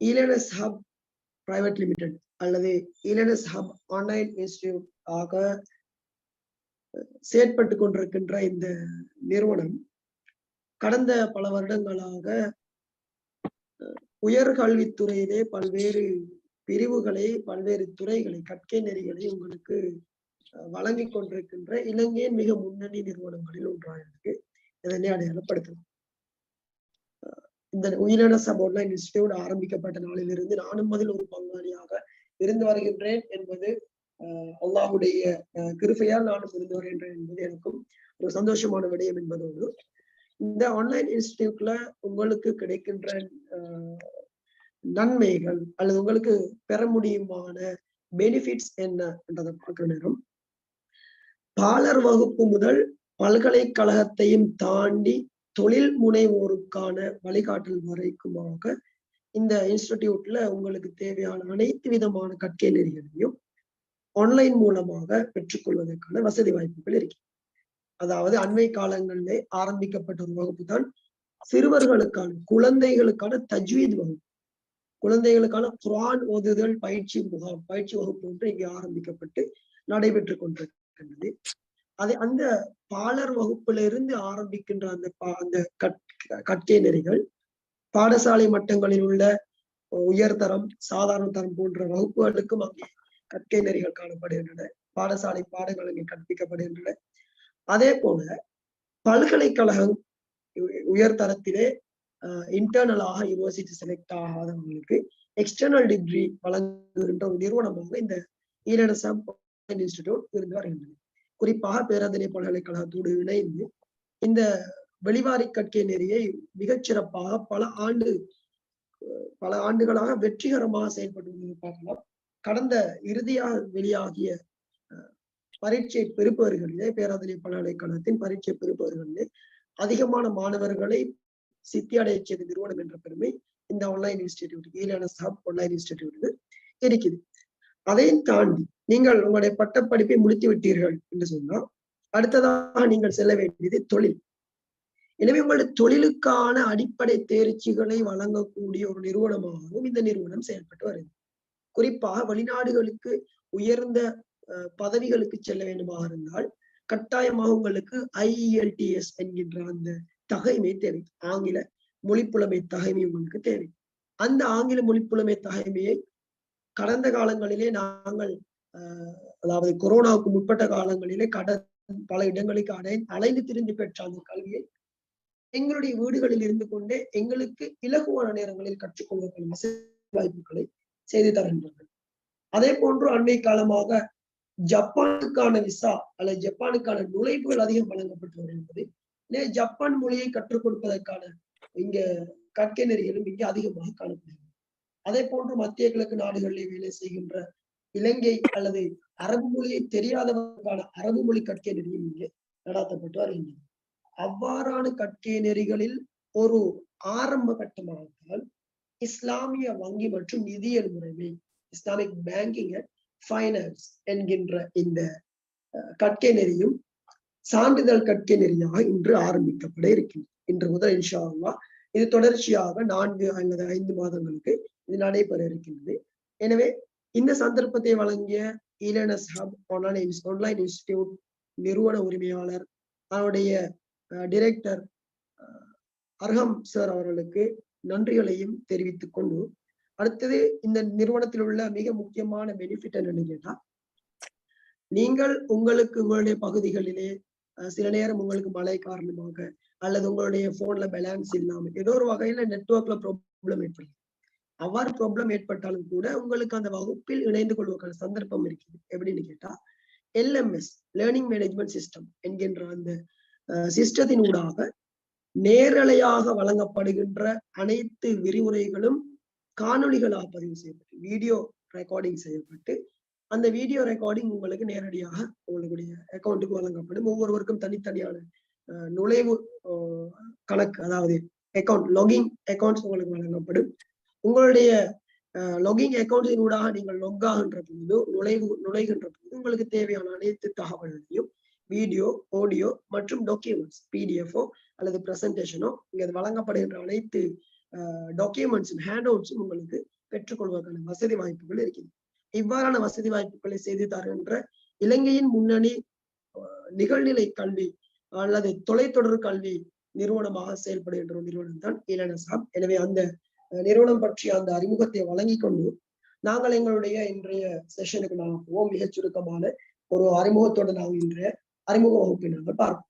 இலனஸ் hub private limited அல்லது இலனஸ் hub online institute ஆக செயற்பட்டு கொண்டிருக்கின்ற இந்த நிறுவனம் கடந்த பல வருடங்களாக உயர்கல்வித்துறையிலே பல்வேறு பிரிவுகளை பல்வேறு துறைகளை கற்கை நெறிகளை உங்களுக்கு வழங்கி கொண்டிருக்கின்ற இலங்கையின் மிக முன்னணி நிறுவனங்களில் ஒன்றாக இருக்கு. இதனை அடையாளப்படுத்தலாம். இந்த உயிரின சப் இன்ஸ்டியூட் ஆரம்பிக்கப்பட்ட நாளிலிருந்து நானும் அதில் ஒரு பங்காளியாக இருந்து வருகின்றேன் என்பது அல்லாஹுடைய கிருப்பையால் நானும் இருந்து வருகின்றேன் என்பது எனக்கும் ஒரு சந்தோஷமான விடயம் என்பதோடு. இந்த ஆன்லைன் இன்ஸ்டியூட்ல உங்களுக்கு கிடைக்கின்ற நன்மைகள் அல்லது உங்களுக்கு பெற முடியுமான பெனிஃபிட்ஸ் என்ன என்றதை பார்க்கிற நேரம். பாலர் வகுப்பு முதல் பல்கலைக்கழகத்தையும் தாண்டி தொழில் முனைவோருக்கான வழிகாட்டல் வரைக்குமாக இந்த இன்ஸ்டிடியூட்ல உங்களுக்கு தேவையான அனைத்து விதமான கற்கை நெறிகளையும் ஆன்லைன் மூலமாக பெற்றுக்கொள்வதற்கான வசதி வாய்ப்புகள் இருக்கு. அதாவது அண்மை காலங்களிலே ஆரம்பிக்கப்பட்ட ஒரு வகுப்பு தான் சிறுவர்களுக்கான குழந்தைகளுக்கான தஜ்வீத் வகுப்பு. குழந்தைகளுக்கான குரான் ஓதுதல் பயிற்சி முகாம் பயிற்சி வகுப்பு ஒன்று இங்கே ஆரம்பிக்கப்பட்டு நடைபெற்று கொண்டிருக்கின்றது. அது அந்த பாலர் வகுப்புல இருந்து ஆரம்பிக்கின்ற அந்த அந்த கற்கை நெறிகள் பாடசாலை மட்டங்களில் உள்ள உயர்தரம் சாதாரண தரம் போன்ற வகுப்புகளுக்கும் அங்கே கற்கை நெறிகள் காணப்படுகின்றன. பாடசாலை பாடங்கள் அங்கே கற்பிக்கப்படுகின்றன. அதே போல பல்கலைக்கழகம் உயர்தரத்திலே இன்டர்னலாக யூனிவர்சிட்டி செலக்ட் ஆகாதவங்களுக்கு எக்ஸ்டர்னல் டிகிரி வழங்குகின்ற ஒரு நிறுவனமாக இந்த ஈரடசம் இன்ஸ்டிடியூட் இருந்து வருகின்றது. குறிப்பாக பேரதனை பல்கலைக்கழகத்தோடு இணைந்து இந்த வெளிவாரி கற்கை நெறியை மிகச்சிறப்பாக பல ஆண்டு பல ஆண்டுகளாக வெற்றிகரமாக செயல்பட்டு பார்க்கலாம். கடந்த இறுதியாக வெளியாகிய பரீட்சை பெறுப்பவர்களிலே பேராதனை பல்கலைக்கழகத்தின் பரீட்சை பெறுப்பவர்களிலே அதிகமான மாணவர்களை சித்தி அடைய செய்த நிறுவனம் என்ற பெருமை இந்த ஆன்லைன் இன்ஸ்டிடியூட் ஈலான சாப் ஆன்லைன் இன்ஸ்டிடியூட் இருக்குது. அதையும் தாண்டி நீங்கள் உங்களுடைய பட்டப்படிப்பை முடித்து விட்டீர்கள் என்று சொன்னால் அடுத்ததாக நீங்கள் செல்ல வேண்டியது தொழில். எனவே உங்களுடைய தொழிலுக்கான அடிப்படை தேர்ச்சிகளை வழங்கக்கூடிய ஒரு நிறுவனமாகவும் இந்த நிறுவனம் செயல்பட்டு வருது குறிப்பாக வெளிநாடுகளுக்கு உயர்ந்த பதவிகளுக்கு செல்ல வேண்டுமாக இருந்தால் கட்டாயமாக உங்களுக்கு ஐஇஎல்டிஎஸ் என்கின்ற அந்த தகைமை தேவை. ஆங்கில மொழிப்புலமை தகைமை உங்களுக்கு தேவை. அந்த ஆங்கில மொழிப்புலமை தகைமையை கடந்த காலங்களிலே நாங்கள் அதாவது கொரோனாவுக்கு முற்பட்ட காலங்களிலே கட பல இடங்களுக்கு அடை அலைந்து திரிந்து பெற்ற அந்த கல்வியை எங்களுடைய வீடுகளில் இருந்து கொண்டே எங்களுக்கு இலகுவான நேரங்களில் கற்றுக்கொள்வதற்கான வாய்ப்புகளை செய்து தருகின்றனர். அதே போன்று அண்மை காலமாக ஜப்பானுக்கான விசா அல்லது ஜப்பானுக்கான நுழைவுகள் அதிகம் வழங்கப்பட்டு என்பது ஜப்பான் மொழியை கற்றுக் கொடுப்பதற்கான இங்க கற்கை நெறிகளும் இங்கே அதிகமாக காணப்படுகிறது. அதே போன்று மத்திய கிழக்கு நாடுகளிலே வேலை செய்கின்ற இலங்கை அல்லது அரபு மொழியை தெரியாதவர்களுக்கான அரபு மொழி கற்கை நெறியும் இங்கே நடாத்தப்பட்டு வருகின்றது அவ்வாறான கற்கை நெறிகளில் ஒரு ஆரம்ப கட்டமாகத்தான் இஸ்லாமிய வங்கி மற்றும் நிதியல் முறைமை இஸ்லாமிக் பேங்கிங் அண்ட் ஃபைனான்ஸ் என்கின்ற இந்த கற்கை நெறியும் சான்றிதழ் கற்கை நெறியாக இன்று ஆரம்பிக்கப்பட இருக்கின்றது. இன்று முதல் இன்ஷா அல்லா இது தொடர்ச்சியாக நான்கு அல்லது ஐந்து மாதங்களுக்கு இது நடைபெற இருக்கின்றது. எனவே இந்த சந்தர்ப்பத்தை வழங்கிய இலனஸ் ஹப் ஆன்லைன் ஆன்லைன் இன்ஸ்டிடியூட் நிறுவன உரிமையாளர் அவருடைய டிரெக்டர் அர்ஹம் சார் அவர்களுக்கு நன்றிகளையும் தெரிவித்துக் கொண்டு அடுத்தது இந்த நிறுவனத்தில் உள்ள மிக முக்கியமான பெனிஃபிட் என்னன்னு கேட்டா நீங்கள் உங்களுக்கு உங்களுடைய பகுதிகளிலே சில நேரம் உங்களுக்கு மழை காரணமாக அல்லது உங்களுடைய போன்ல பேலன்ஸ் இல்லாமல் ஏதோ ஒரு வகையில நெட்ஒர்க்ல ப்ராப்ளம் ஏற்படுது. அவ்வாறு ப்ராப்ளம் ஏற்பட்டாலும் கூட உங்களுக்கு அந்த வகுப்பில் இணைந்து கொள்வதற்கான சந்தர்ப்பம் இருக்குது எப்படின்னு கேட்டா எல்எம்எஸ் லேர்னிங் மேனேஜ்மெண்ட் சிஸ்டம் என்கின்ற அந்த சிஸ்டத்தின் ஊடாக நேரலையாக வழங்கப்படுகின்ற அனைத்து விரிவுரைகளும் காணொலிகளாக பதிவு செய்யப்பட்டு வீடியோ ரெக்கார்டிங் செய்யப்பட்டு அந்த வீடியோ ரெக்கார்டிங் உங்களுக்கு நேரடியாக உங்களுடைய அக்கௌண்ட்டுக்கு வழங்கப்படும். ஒவ்வொருவருக்கும் தனித்தனியான நுழைவு கணக்கு அதாவது அக்கௌண்ட் லாகிங் அக்கௌண்ட்ஸ் உங்களுக்கு வழங்கப்படும். உங்களுடைய லாகிங் அக்கௌண்ட்ஸின் ஊடாக நீங்கள் லொக் ஆகின்ற பொழுது நுழைவு நுழைகின்ற பொழுது உங்களுக்கு தேவையான அனைத்து தகவல்களையும் வீடியோ ஆடியோ மற்றும் டாக்குமெண்ட்ஸ் பிடிஎஃப்ஓ அல்லது பிரசன்டேஷனோ இங்கே வழங்கப்படுகின்ற அனைத்து டாக்குமெண்ட்ஸும் ஹேண்ட் அவுட்ஸும் உங்களுக்கு பெற்றுக்கொள்வதற்கான வசதி வாய்ப்புகள் இருக்குது இவ்வாறான வசதி வாய்ப்புகளை செய்து தருகின்ற இலங்கையின் முன்னணி நிகழ்நிலை கல்வி அல்லது தொலைத்தொடர் கல்வி நிறுவனமாக செயல்படுகின்ற ஒரு நிறுவனம் தான் இளனசாப் எனவே அந்த நிறுவனம் பற்றிய அந்த அறிமுகத்தை வழங்கி கொண்டு நாங்கள் எங்களுடைய இன்றைய செஷனுக்கு நாங்கள் போவோம். மிகச் சுருக்கமான ஒரு அறிமுகத்தோடு நாங்கள் இன்றைய அறிமுக வகுப்பை நாங்கள் பார்ப்போம்.